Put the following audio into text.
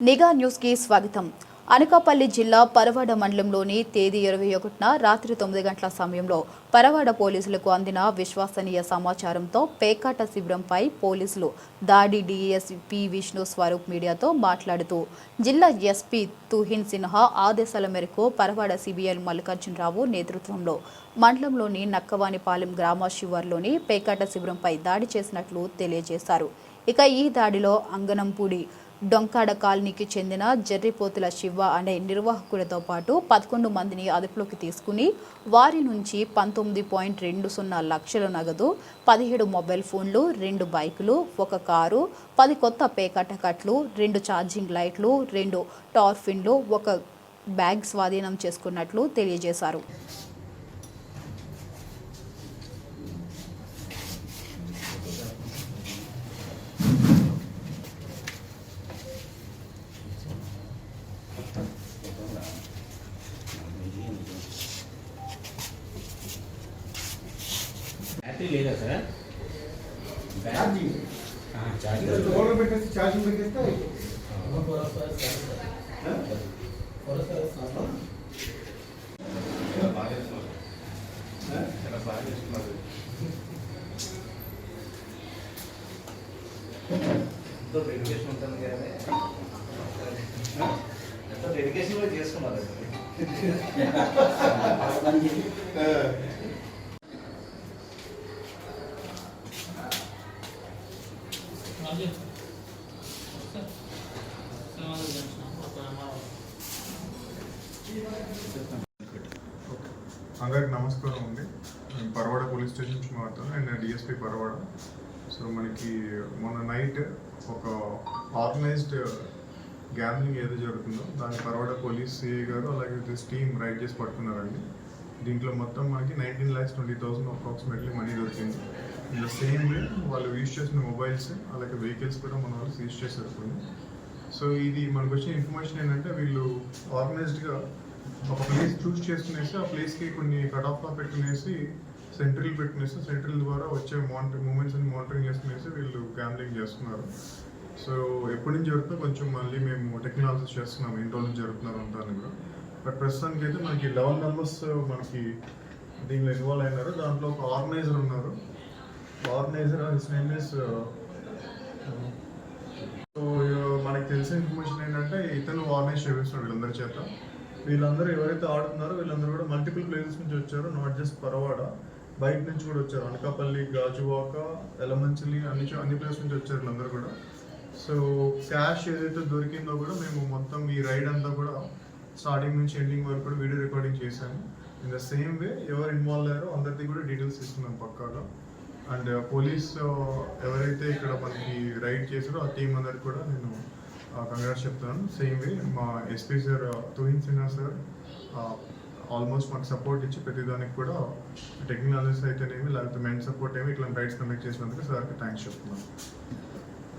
నిఘా న్యూస్కి స్వాగతం. అనకాపల్లి జిల్లా పరవాడ మండలంలోని తేదీ ఇరవై ఒకటిన రాత్రి తొమ్మిది గంటల సమయంలో పరవాడ పోలీసులకు అందిన విశ్వసనీయ సమాచారంతో పేకాట శిబిరంపై పోలీసులు దాడి డిఎస్పి విష్ణు స్వరూప్ మీడియాతో మాట్లాడుతూ జిల్లా ఎస్పీ తుహిన్ సిన్హా ఆదేశాల మేరకు పరవాడ సిబిఎల్ మల్లికార్జునరావు నేతృత్వంలో మండలంలోని నక్కవానిపాలెం గ్రామ శివార్లోని పేకాట శిబిరంపై దాడి చేసినట్లు తెలియజేశారు. ఇక ఈ దాడిలో అంగనంపూడి డొంకాడ కాలనీకి చెందిన జర్రిపోతుల శివ అనే నిర్వాహకుడితో పాటు పదకొండు మందిని అదుపులోకి తీసుకుని వారి నుంచి పంతొమ్మిది పాయింట్ రెండు సున్నా లక్షల నగదు పదిహేడు మొబైల్ ఫోన్లు రెండు బైకులు ఒక కారు పది కొత్త పేకటకట్లు రెండు ఛార్జింగ్ లైట్లు రెండు టార్ఫిన్లు ఒక బ్యాగ్ స్వాధీనం చేసుకున్నట్లు తెలియజేశారు. బ్యాటరీ లేదా సార్ ఛార్జింగ్ ఆ, ఛార్జింగ్ లోపల పెట్టేసి ఛార్జింగ్ పెట్టేస్తే ఎంతో డెడికేషన్ ఉంటుంది కానీ ఎడ్యుకేషన్ కూడా చేసుకున్నారు. అందరికి నమస్కారం అండి. నేను పరవాడ పోలీస్ స్టేషన్ నుంచి మాట్లాడుతున్నాను నేను డిఎస్పీ పరవాడ. సో మనకి మొన్న నైట్ ఒక ఆర్గనైజ్డ్ గ్యామ్లింగ్ ఏదో జరుగుతుందో దాని తర్వాత పోలీస్ సిఐ గారు అలాగే దిస్ టీమ్ రైడ్ చేసి పట్టుకున్నారండి. దీంట్లో మొత్తం మనకి nineteen lakhs twenty thousand approximately money దొరికింది. ఇన్ ద సేమ్ వే వాళ్ళు యూజ్ చేసిన మొబైల్స్ అలాగే వెహికల్స్ కూడా మన వాళ్ళు సీజ్ చేశారు కొన్ని. సో ఇది మనకు వచ్చిన ఇన్ఫర్మేషన్ ఏంటంటే వీళ్ళు ఆర్గనైజ్డ్గా ఒక ప్లేస్ చూస్ చేసుకునేసి ఆ ప్లేస్కి కొన్ని కట్ ఆఫ్లా పెట్టుకునేసి సెంట్రల్ పెట్టుకునేసి సెంట్రల్ ద్వారా వచ్చే మానిటర్ మూమెంట్స్ అని మానిటరింగ్ చేసుకునేసి వీళ్ళు గ్యాంబ్లింగ్ చేస్తున్నారు. సో ఎప్పటి నుంచి జరుగుతుందో కొంచెం మళ్ళీ మేము టెక్నాలజీ చేస్తున్నాం ఎన్ని రోజులు నుంచి జరుగుతున్నారు అంటాను కూడా. బట్ ప్రస్తుతానికి అయితే మనకి లెవెన్ మెంబర్స్ uh, మనకి దీనిలో ఇన్వాల్వ్ అయినారు. దాంట్లో ఒక ఆర్గనైజర్ ఉన్నారు. Organiser his name is so మనకి తెలిసిన ఇన్ఫర్మేషన్ ఏంటంటే ఇతను ఆర్గనైజ్ చేపిస్తున్నాడు వీళ్ళందరి చేత. వీళ్ళందరూ ఎవరైతే ఆడుతున్నారో వీళ్ళందరూ కూడా మల్టిపుల్ ప్లేసెస్ నుంచి వచ్చారు. Not just Paravada. బయట నుంచి కూడా వచ్చారు. అనకాపల్లి గాజువాక ఎలమంచిలి అన్ని అన్ని ప్లేస్ నుంచి వచ్చారు వీళ్ళందరూ కూడా. సో క్యాష్ ఏదైతే దొరికిందో కూడా మేము మొత్తం ఈ రైడ్ అంతా కూడా స్టార్టింగ్ నుంచి ఎండింగ్ వరకు కూడా వీడియో రికార్డింగ్ చేశాను ఇన్ ద సేమ్ వే ఎవరు ఇన్వాల్వ్ అయ్యారో అందరిది కూడా డీటెయిల్స్ ఇస్తున్నాం పక్కాగా. అండ్ పోలీస్ uh, uh, ఎవరైతే ఇక్కడ మనకి రైడ్ చేశారో ఆ టీం అందరికి కూడా నేను uh, కంగ్రాట్స్ చెప్తాను. సేమ్ వే మా SP sir Tuhin Sinha sir almost మాకు సపోర్ట్ ఇచ్చి ప్రతిదానికి కూడా టెక్నాలజీస్ అయితేనేమి లేకపోతే మెయిన్ సపోర్ట్ ఏమి ఇట్లా రైడ్స్ కండక్ట్ చేసినందుకు సార్కి థ్యాంక్స్ చెప్తున్నాను.